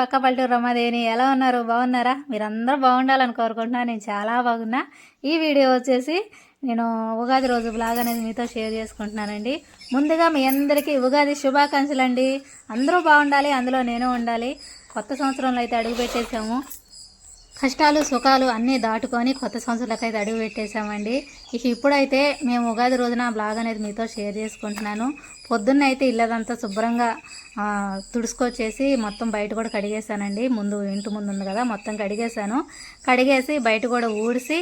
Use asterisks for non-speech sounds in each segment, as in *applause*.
పక్క పల్లెటూరు రమాదేవిని ఎలా ఉన్నారు? బాగున్నారా? మీరందరూ బాగుండాలని కోరుకుంటున్నా. నేను చాలా బాగున్నా. ఈ వీడియో వచ్చేసి నేను ఉగాది రోజు బ్లాగ్ అనేది మీతో షేర్ చేసుకుంటున్నానండి. ముందుగా మీ అందరికీ ఉగాది శుభాకాంక్షలు అండి అందరూ బాగుండాలి అందులో నేను ఉండాలి. కొత్త సంవత్సరంలో అయితే అడుగు పెట్టేసాము కష్టాలు సుఖాలు అన్నీ దాటుకొని కొత్త సంవత్సరాలకు అయితే అడుగు పెట్టేశామండి. ఇక ఇప్పుడైతే మేము ఉగాది రోజున బ్లాగ్ అనేది మీతో షేర్ చేసుకుంటున్నాను. పొద్దున్న అయితే ఇల్లదంతా శుభ్రంగా తుడుచుకొచ్చేసి మొత్తం బయట కూడా కడిగేశానండి. ముందు ఇంటి ముందు ఉంది కదా మొత్తం కడిగేశాను. కడిగేసి బయట కూడా ఊడిసి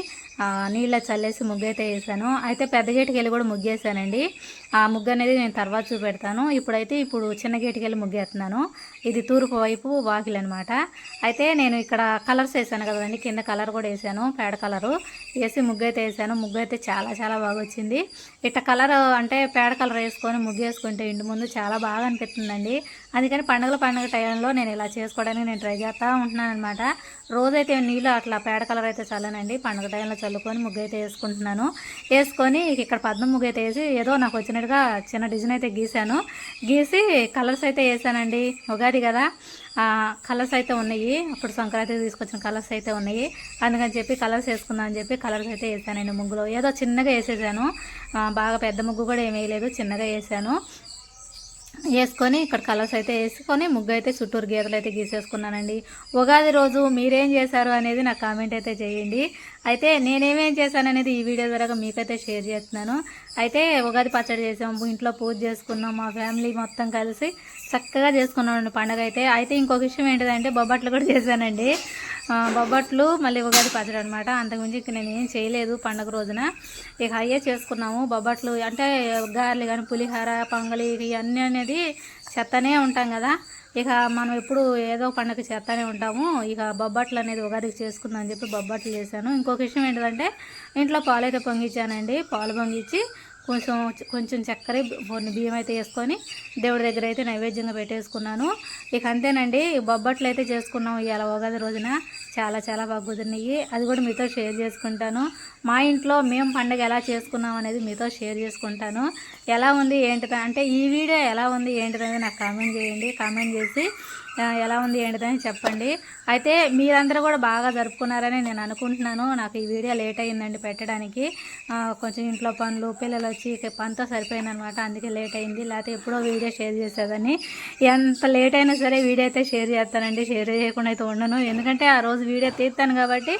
నీళ్ళ చల్లేసి ముగ్గు అయితే వేసాను. అయితే పెద్ద గేటుకి వెళ్ళి కూడా ముగ్గేసానండి ఆ ముగ్గు అనేది నేను తర్వాత చూపెడతాను. ఇప్పుడైతే ఇప్పుడు చిన్న గేటుకి వెళ్ళి ముగ్గేస్తున్నాను. ఇది తూర్పు వైపు వాకిల్ అనమాట అయితే నేను ఇక్కడ కలర్స్ వేసాను కదండి కింద కలర్ కూడా వేసాను పేడ కలరు. వేసి ముగ్గు అయితే వేసాను. ముగ్గు అయితే చాలా చాలా బాగా వచ్చింది ఇట్ట కలర్ అంటే పేడ కలర్ వేసుకొని ముగ్గు వేసుకుంటే ఇంటి ముందు చాలా బాగా అనిపిస్తుందండి. అందుకని పండుగల పండుగ టైంలో నేను ఇలా చేసుకోవడానికి నేను ట్రై చేస్తూ ఉంటున్నాను అనమాట రోజైతే నీళ్ళు అట్లా పేడ కలర్ అయితే చల్లనండి. పండుగ టైంలో చల్లుకొని ముగ్గు అయితే వేసుకుంటున్నాను. వేసుకొని ఇక్కడ పద్మ ముగ్గు అయితే వేసి ఏదో నాకు వచ్చినట్టుగా చిన్న డిజైన్ అయితే గీశాను. గీసి కలర్స్ అయితే వేసానండి. ఉగాది కదా. కలర్స్ అయితే ఉన్నాయి. అప్పుడు సంక్రాంతి తీసుకొచ్చిన కలర్స్ అయితే ఉన్నాయి. అందుకని చెప్పి కలర్స్ వేసుకుందాం అని చెప్పి కలర్స్ అయితే వేసానండి ముగ్గులో. ఏదో చిన్నగా వేసేసాను. బాగా పెద్ద ముగ్గు కూడా ఏమీ వేయలేదు. చిన్నగా వేసాను. వేసుకొని ఇక్కడ కలర్స్ అయితే వేసుకొని ముగ్గు అయితే చుట్టూరు గీతలు అయితే గీసేసుకున్నానండి. ఉగాది రోజు మీరేం చేశారు అనేది నాకు కామెంట్ అయితే చేయండి. అయితే నేనేమేం చేశాను అనేది ఈ వీడియో ద్వారా మీకైతే షేర్ చేస్తున్నాను. అయితే ఉగాది పచ్చడి చేసాము ఇంట్లో పూజ చేసుకున్నాం మా ఫ్యామిలీ మొత్తం కలిసి చక్కగా చేసుకున్నామండి పండగ అయితే. అయితే ఇంకొక విషయం ఏంటిదంటే బొబ్బట్లు కూడా చేశానండి. బొబ్బట్లు మళ్ళీ ఉగాది పచ్చడి అనమాట అంతకుమించి నేను ఏం చేయలేదు పండగ రోజున. ఇక అయ్యే చేసుకున్నాము బొబ్బట్లు. అంటే గారెలు కానీ పులిహోర పొంగలి ఇవన్నీ అనేది చెత్తనే ఉంటాం కదా. ఇక మనం ఎప్పుడు ఏదో పండుగ చేస్తూనే ఉంటాము. ఇక బొబ్బట్లు అనేది ఉగాదికి చేసుకుందాం అని చెప్పి బొబ్బట్లు చేశాను. ఇంకొక విషయం ఏంటంటే ఇంట్లో పాలు అయితే పొంగించానండి. పాలు పొంగించి కొంచెం కొంచెం చక్కెర కొన్ని బియ్యం అయితే వేసుకొని దేవుడి దగ్గర అయితే నైవేద్యంగా పెట్టేసుకున్నాను. ఇక అంతేనండి బొబ్బట్లు అయితే చేసుకున్నాం ఇవాళ ఉగాది రోజున. చాలా చాలా బాగా కుదిరినాయి. అది కూడా మీతో షేర్ చేసుకుంటాను. మా ఇంట్లో మేము పండుగ ఎలా చేసుకున్నాం అనేది మీతో షేర్ చేసుకుంటాను. ఎలా ఉంది ఏంటిది అంటే ఈ వీడియో ఎలా ఉంది ఏంటిది అనేది నాకు కామెంట్ చేయండి. కామెంట్ చేసి ఎలా ఉంది ఏంటిదని చెప్పండి. అయితే మీరందరూ కూడా బాగా జరుపుకున్నారని నేను అనుకుంటున్నాను. నాకు ఈ వీడియో లేట్ అయిందండి పెట్టడానికి. కొంచెం ఇంట్లో పనులు పిల్లలు వచ్చి ఇక పనితో సరిపోయిందనమాట. అందుకే లేట్ అయింది. లేకపోతే ఎప్పుడో వీడియో షేర్ చేసేదని ఎంత లేట్ అయినా సరే వీడియో అయితే షేర్ చేస్తానండి. షేర్ చేయకుండా అయితే ఉండను. ఎందుకంటే ఆ రోజు వీడియో తీస్తాను కాబట్టి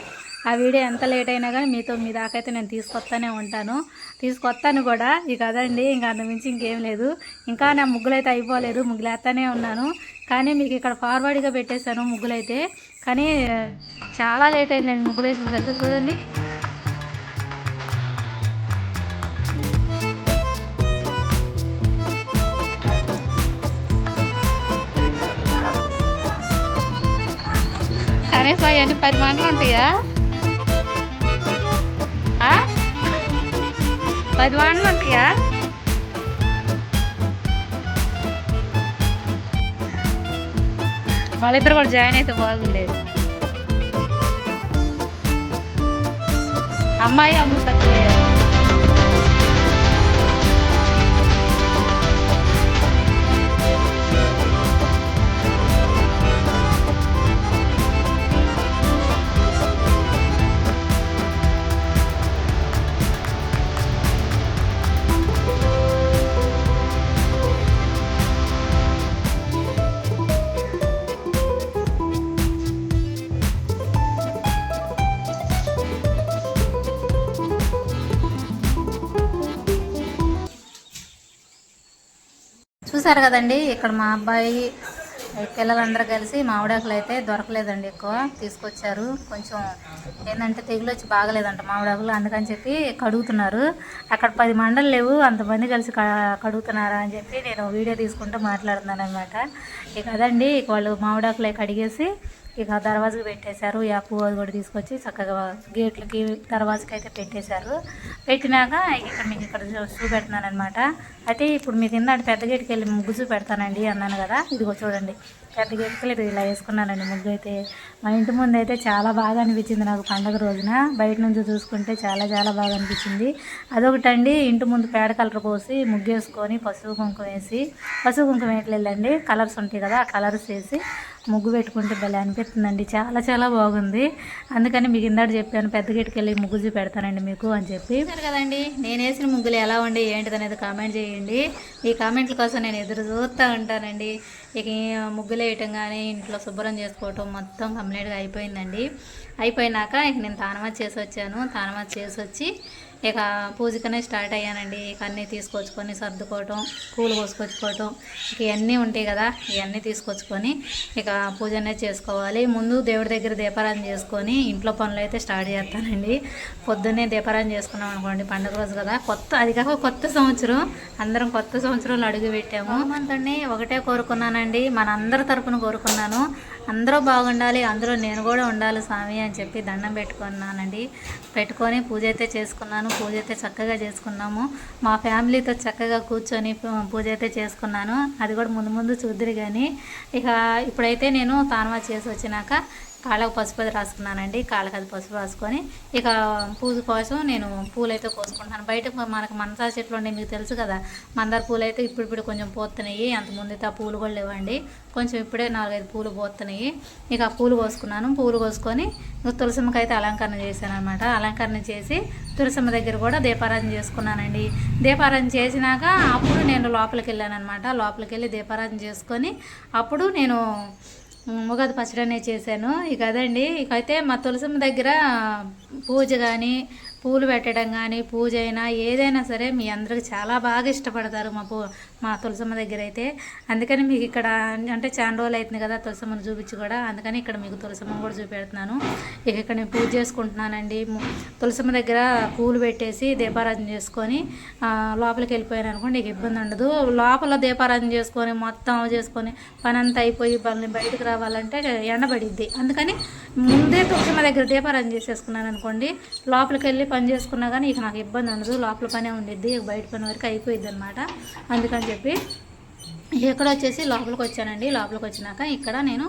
ఆ వీడియో ఎంత లేట్ అయినా కానీ మీతో మీ దాకైతే నేను తీసుకొస్తానే ఉంటాను. తీసుకొస్తాను కూడా. ఇక అదండి. ఇంకా అంతమించి ఇంకేం లేదు. ఇంకా నా ముగ్గులైతే అయిపోలేదు. ముగ్గులేస్తానే ఉన్నాను. కానీ మీకు ఇక్కడ ఫార్వర్డ్గా పెట్టేశాను ముగ్గులైతే. కానీ చాలా లేట్ అయింది నేను ముగ్గులు వేసిన చూడండి. కనీసం అవన్నీ పది మంటలు ఉంటాయా? ఆ? పది మంటలు ఉంటాయా? వాళ్ళిద్దరు కూడా జాయిన్ అయితే బాగుండేది. అమ్మాయి అమ్మ తక్కువే చూసారు కదండి? ఇక్కడ మా అబ్బాయి పిల్లలందరూ కలిసి మామిడాకులు అయితే దొరకలేదండి ఎక్కువ. తీసుకొచ్చారు. కొంచెం ఏంటంటే తెగులు వచ్చి బాగలేదంట మామిడాకులు. అందుకని చెప్పి కడుగుతున్నారు. అక్కడ పది మండలు లేవు. అంతమంది కలిసి కడుగుతున్నారా అని చెప్పి నేను వీడియో తీసుకుంటూ మాట్లాడుతున్నాను అనమాట ఇక అదండి. ఇక వాళ్ళు మామిడాకులు కడిగేసి ఇక దర్వాజకు పెట్టేశారు. ఈ పువ్వు అది కూడా తీసుకొచ్చి చక్కగా గేట్లకి దర్వాజకి అయితే పెట్టేశారు. పెట్టినాక ఇక్కడ మీకు ఇక్కడ చూ- చూపెడుతున్నాను అనమాట అయితే ఇప్పుడు మీకు ఇందాక పెద్ద గేట్కి వెళ్ళి ముగ్గు చూపెడతానండి అన్నాను కదా. ఇదిగో చూడండి. పెద్ద గిక్కలేదు ఇలా వేసుకున్నానండి ముగ్గు అయితే మా ఇంటి ముందు అయితే చాలా బాగా అనిపించింది నాకు పండగ రోజున. బయట నుంచి చూసుకుంటే చాలా చాలా బాగా అనిపించింది. అదొకటండి ఇంటి ముందు పేడ కలర్ పోసి ముగ్గు వేసుకొని పసుపు కుంకుమ వేసి పసుపు కుంకుమ వేయట్లేదండి కలర్స్ ఉంటాయి కదా ఆ కలర్స్ వేసి ముగ్గు పెట్టుకుంటే భలే అనిపిస్తుందండి. చాలా చాలా బాగుంది. అందుకని మీకు ఇందాక చెప్పాను పెద్ద గేటుకెళ్ళి ముగ్గు చూపెడతానండి మీకు అని చెప్పి. కదండి నేను వేసిన ముగ్గులు ఎలా ఉండి ఏంటిది అనేది కామెంట్ చేయండి. ఈ కామెంట్ల కోసం నేను ఎదురు చూస్తూ ఉంటానండి. ఇక ముగ్గులు వేయటం కానీ ఇంట్లో శుభ్రం చేసుకోవటం మొత్తం కంప్లీట్గా అయిపోయిందండి. అయిపోయినాక ఇక నేను తానమా చేసి వచ్చాను. తానమా చేసి వచ్చి ఇక పూజకనే స్టార్ట్ అయ్యానండి. ఇక అన్నీ తీసుకొచ్చుకొని సర్దుకోవటం పూలు కోసుకొచ్చుకోవటం ఇక ఇవన్నీ ఉంటాయి కదా ఇవన్నీ తీసుకొచ్చుకొని ఇక పూజ అనేది చేసుకోవాలి. ముందు దేవుడి దగ్గర దీపారాధన చేసుకొని ఇంట్లో పనులు అయితే స్టార్ట్ చేస్తానండి. పొద్దున్నే దీపారాధన చేసుకున్నాం అనుకోండి పండుగ రోజు కదా కొత్త అది కాక కొత్త సంవత్సరం. అందరం కొత్త సంవత్సరంలో అడుగు పెట్టాము. మంతండి ఒకటే కోరుకున్నానండి. మన అందరి తరపున కోరుకున్నాను. అందరూ బాగుండాలి అందులో నేను కూడా ఉండాలి స్వామి అని చెప్పి దండం పెట్టుకున్నానండి. పెట్టుకొని పూజ అయితే చేసుకున్నాను పూజ అయితే చక్కగా చేసుకున్నాము. మా ఫ్యామిలీతో చక్కగా కూర్చొని పూజ అయితే చేసుకున్నాను. అది కూడా ముందు ముందు చూద్దరు కానీ ఇక ఇప్పుడైతే నేను తానవా చేసి వచ్చినాక కాళ్ళకు పసుపు అది రాసుకున్నానండి. కాళ్ళకి అది పసుపు రాసుకొని ఇక పూజ కోసం నేను పూలైతే అయితే కోసుకుంటాను బయట మనకు మనసా చెట్లు ఉండే మీకు తెలుసు కదా. మందార పూలు అయితే ఇప్పుడు ఇప్పుడు కొంచెం పోతున్నాయి అంతకుముందు అయితే ఆ పూలు కూడా లేవండి. కొంచెం ఇప్పుడే నాలుగైదు పూలు పోతున్నాయి ఇక ఆ పూలు కోసుకున్నాను. పూలు కోసుకొని ఇక తులసమ్మకి అయితే అలంకరణ చేశాను అనమాట అలంకరణ చేసి తులసమ్మ దగ్గర కూడా దీపారాధన చేసుకున్నానండి. దీపారాధన చేసినాక అప్పుడు నేను లోపలికి వెళ్ళాను అనమాట లోపలికి వెళ్ళి దీపారాధన చేసుకొని అప్పుడు నేను ఉగాది పచ్చడి అనేది చేశాను. ఇక అదండి. ఇక అయితే మా తులసమ్మ దగ్గర పూజ కానీ పూలు పెట్టడం కానీ పూజ అయినా ఏదైనా సరే మీ అందరికి చాలా బాగా ఇష్టపడతారు మా పూ మా తులసమ్మ దగ్గర అయితే. అందుకని మీకు ఇక్కడ అంటే చాలా రోజులు అవుతుంది కదా తులసమ్మను చూపించి కూడా. అందుకని ఇక్కడ మీకు తులసమ్మ కూడా చూపెడుతున్నాను. ఇక ఇక్కడ నేను పూజ చేసుకుంటున్నానండి. తులసమ్మ దగ్గర పూలు పెట్టేసి దీపారాధన చేసుకొని లోపలికి వెళ్ళిపోయాను అనుకోండి ఇక ఇబ్బంది ఉండదు. లోపల దీపారాధన చేసుకొని మొత్తం చేసుకొని పని అంతా అయిపోయి పని బయటకు రావాలంటే ఎండబడిద్ది. అందుకని ముందే తులసమ్మ దగ్గర దీపారాధన చేసేసుకున్నాను అనుకోండి లోపలికి వెళ్ళి పని చేసుకున్నా కానీ ఇక నాకు ఇబ్బంది ఉండదు. లోపల పనే ఉండిద్ది. బయట పని వరకు అయిపోయింది అనమాట అందుకని చెప్పి ఇక్కడ వచ్చేసి లోపలికి వచ్చానండి లోపలికి వచ్చినాక ఇక్కడ నేను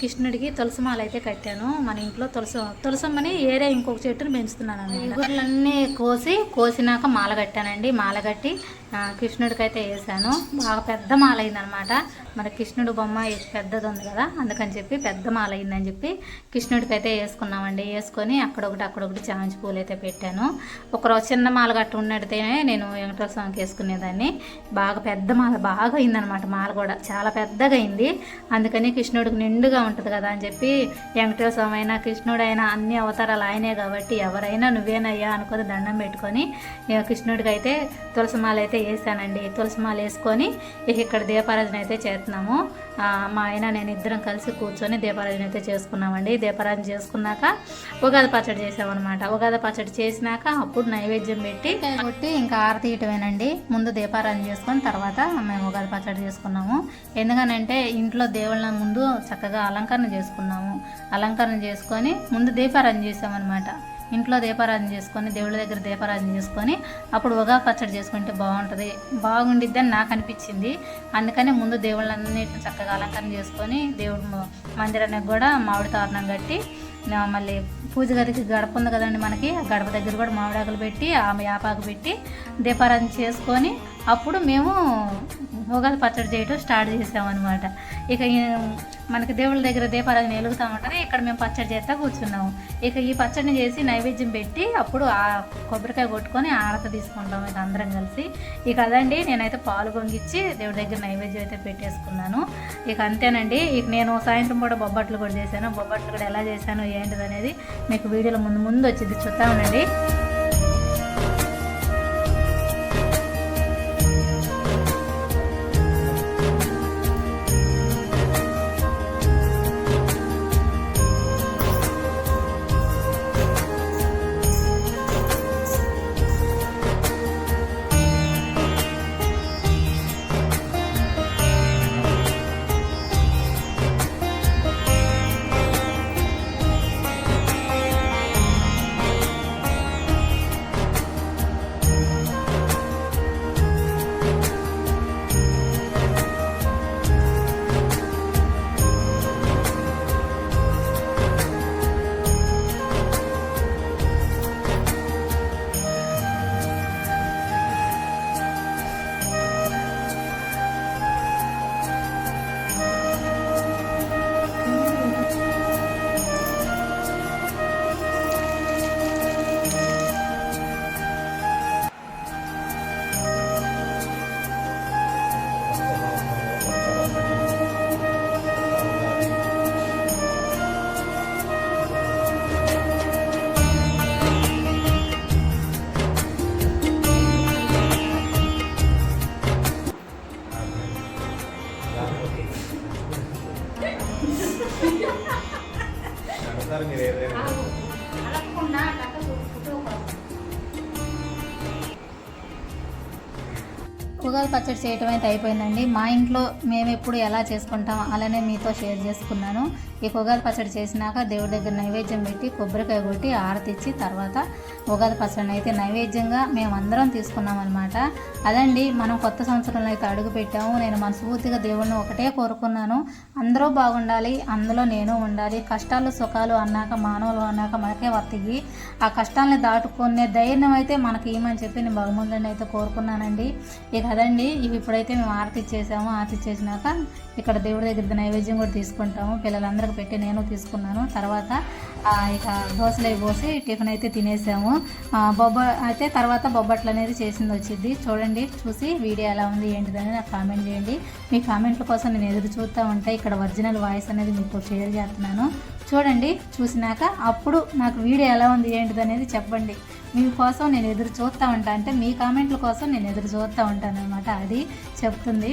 కృష్ణుడికి తులసిమాల అయితే కట్టాను. మన ఇంట్లో తులసి తులసమ్మని ఏరే ఇంకొక చెట్టును పెంచుతున్నాను ఇగుర్లన్నీ కోసి కోసినాక మాల కట్టానండి. మాల కట్టి కృష్ణుడికి అయితే వేసాను బాగా పెద్ద మాల అయిందనమాట మరి కృష్ణుడు బొమ్మ పెద్దది ఉంది కదా అందుకని చెప్పి పెద్ద మాల అయిందని చెప్పి కృష్ణుడికి అయితే వేసుకున్నామండి వేసుకొని అక్కడొకటి అక్కడొకటి చామంతి పూలు అయితే పెట్టాను. ఒకరోజు చిన్న మాల కట్టు ఉన్నడితేనే నేను వెంకటేశ్వర స్వామికి వేసుకునేదాన్ని బాగా పెద్ద మాల బాగా అయిందనమాట మాల కూడా. చాలా పెద్దగా అయింది అందుకని కృష్ణుడికి నిండుగా ఉంటుంది కదా అని చెప్పి వెంకటేశ్వర స్వామి అయినా కృష్ణుడైనా అన్ని అవతారాలు ఆయనే కాబట్టి ఎవరైనా నువ్వేనయ్యా అనుకొని దండం పెట్టుకొని కృష్ణుడికి అయితే తులసిమాల అయితే వేసానండి. తులసిమాల వేసుకొని ఇక్కడ దీపారాధన అయితే చేస్తున్నాము. మా ఆయన నేను ఇద్దరం కలిసి కూర్చొని దీపారాధన అయితే చేసుకున్నామండి. దీపారాధన చేసుకున్నాక ఉగాది పచ్చడి చేసామన్నమాట. ఉగాది పచ్చడి చేసినాక అప్పుడు నైవేద్యం పెట్టి కొట్టి ఇంకా ఆరతీయటమేనండి. ముందు దీపారాధన చేసుకొని తర్వాత మేము ఉగాది పచ్చడి చేసుకున్నాము. ఎందుకనంటే ఇంట్లో దేవుళ్ళ ముందు చక్కగా అలంకరణ చేసుకున్నాము. అలంకరణ చేసుకొని ముందు దీపారాధన చేసామన్నమాట ఇంట్లో దీపారాధన చేసుకొని దేవుళ్ళ దగ్గర దీపారాధన చేసుకొని అప్పుడు ఉగా పచ్చడి చేసుకుంటే బాగుంటుంది. బాగుండిద్దని నాకు అనిపించింది. అందుకని ముందు దేవుళ్ళన్నిటిని చక్కగా అలంకరణ చేసుకొని దేవుడు మందిరానికి కూడా మామిడి తోరణం కట్టి మళ్ళీ పూజ గదికి గడప ఉంది కదండి మనకి గడప దగ్గర కూడా మామిడాకులు పెట్టి ఆమె యాపాకు పెట్టి దీపారాధన చేసుకొని అప్పుడు మేము భోగాలు పచ్చడి చేయడం స్టార్ట్ చేసామన్నమాట. ఇక మనకి దేవుళ్ళ దగ్గర దీపారాధన వెలుగుతూ ఉంటుంది ఇక్కడ మేము పచ్చడి చేస్తా కూర్చున్నాము. ఇక ఈ పచ్చడిని చేసి నైవేద్యం పెట్టి అప్పుడు ఆ కొబ్బరికాయ కొట్టుకొని ఆరత తీసుకుంటాం ఇక అందరం కలిసి. ఇక అదండి నేనైతే పాలు పొంగిచ్చి దేవుడి దగ్గర నైవేద్యం అయితే పెట్టేసుకున్నాను. ఇక అంతేనండి ఇక నేను సాయంత్రం కూడా బొబ్బట్లు కూడా చేశాను. బొబ్బట్లు కూడా ఎలా చేశాను ఏంటిది అనేది మీకు వీడియోలో ముందు ముందు వచ్చింది చూస్తామండి ഇറങ്ങിയില്ലേ ఉగాది పచ్చడి చేయటం అయితే అయిపోయిందండి. మా ఇంట్లో మేము ఎప్పుడు ఎలా చేసుకుంటాం అలానే మీతో షేర్ చేసుకున్నాను. ఈ ఉగాది పచ్చడి చేసినాక దేవుడి దగ్గర నైవేద్యం పెట్టి కొబ్బరికాయ కొట్టి ఆరతిచ్చి తర్వాత ఉగాది పచ్చడిని అయితే నైవేద్యంగా మేమందరం తీసుకున్నాం అనమాట అదండి మనం కొత్త సంవత్సరంలో అయితే అడుగు పెట్టాము. నేను మనస్ఫూర్తిగా దేవుడిని ఒకటే కోరుకున్నాను. అందరూ బాగుండాలి అందులో నేను ఉండాలి. కష్టాలు సుఖాలు అన్నాక మానవులు అన్నాక మనకే వర్తిగి ఆ కష్టాలని దాటుకునే ధైర్యం అయితే మనకి ఇవ్వమని చెప్పి నేను భగవంతుడిని అయితే కోరుకున్నానండి. ఇక అండి ఇవి ఇప్పుడైతే మేము ఆరతి ఇచ్చేసాము. ఆరతి ఇచ్చేసినాక ఇక్కడ దేవుడి దగ్గర నైవేద్యం కూడా తీసుకుంటాము. పిల్లలందరికీ పెట్టి నేను తీసుకున్నాను. తర్వాత ఇక దోశలు పోసి టిఫిన్ అయితే తినేసాము. బొబ్బ అయితే తర్వాత బొబ్బట్లు అనేది చేసింది వచ్చింది. చూడండి చూసి వీడియో ఎలా ఉంది ఏంటిదని నాకు కామెంట్ చేయండి. మీ కామెంట్ల కోసం నేను ఎదురు చూస్తూ ఉంటే. ఇక్కడ ఒరిజినల్ వాయిస్ అనేది మీకు షేర్ చేస్తున్నాను. చూడండి చూసినాక అప్పుడు నాకు వీడియో ఎలా ఉంది ఏంటిది అనేది చెప్పండి. మీకోసం నేను ఎదురు చూస్తూ ఉంటా అంటే మీ కామెంట్ల కోసం నేను ఎదురు చూస్తూ ఉంటాను అనమాట అది చెప్తుంది.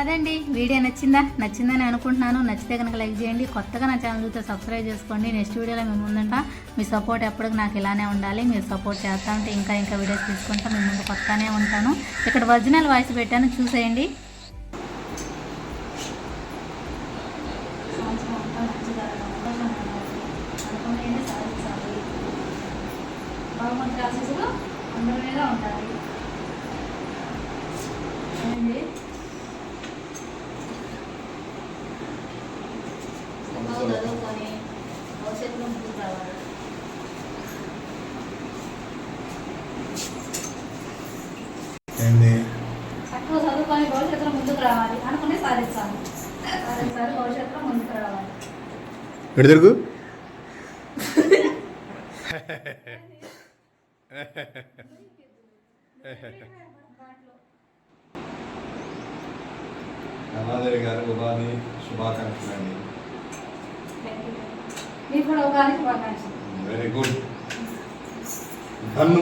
అదండి వీడియో నచ్చిందా? నచ్చిందని అనుకుంటున్నాను. నచ్చితే కనుక లైక్ చేయండి. కొత్తగా నా ఛానల్ చూస్తే సబ్స్క్రైబ్ చేసుకోండి. నెక్స్ట్ వీడియోలో మేము ముందంట మీ సపోర్ట్ ఎప్పటికి నాకు ఇలానే ఉండాలి. మీరు సపోర్ట్ చేస్తా ఉంటే ఇంకా ఇంకా వీడియోస్ తీసుకుంటా మేము ముందు కొత్తనే ఉంటాను. ఇక్కడ ఒరిజినల్ వాయిస్ పెట్టాను చూసేయండి సంవత్సరం అంతా మంచిగా సంతోషంగా ఉండాలి. అనుకునేది సాధించాలి భగవంతుడి ఆశీస్సులు అందరి మీద? చక్కగా చదువుకొని భవిష్యత్తులో ముందుకు రావాలి. చదువుకొని భవిష్యత్తులో ముందుకు రావాలి అనుకునే సాధించాలి సాధించాలి భవిష్యత్తులో ముందుకు రావాలి. ఎటు తిరుగు? *laughs* రమాదేవి గారు ఉగాది శుభాకాంక్షలు అండి. Very good ధన్ను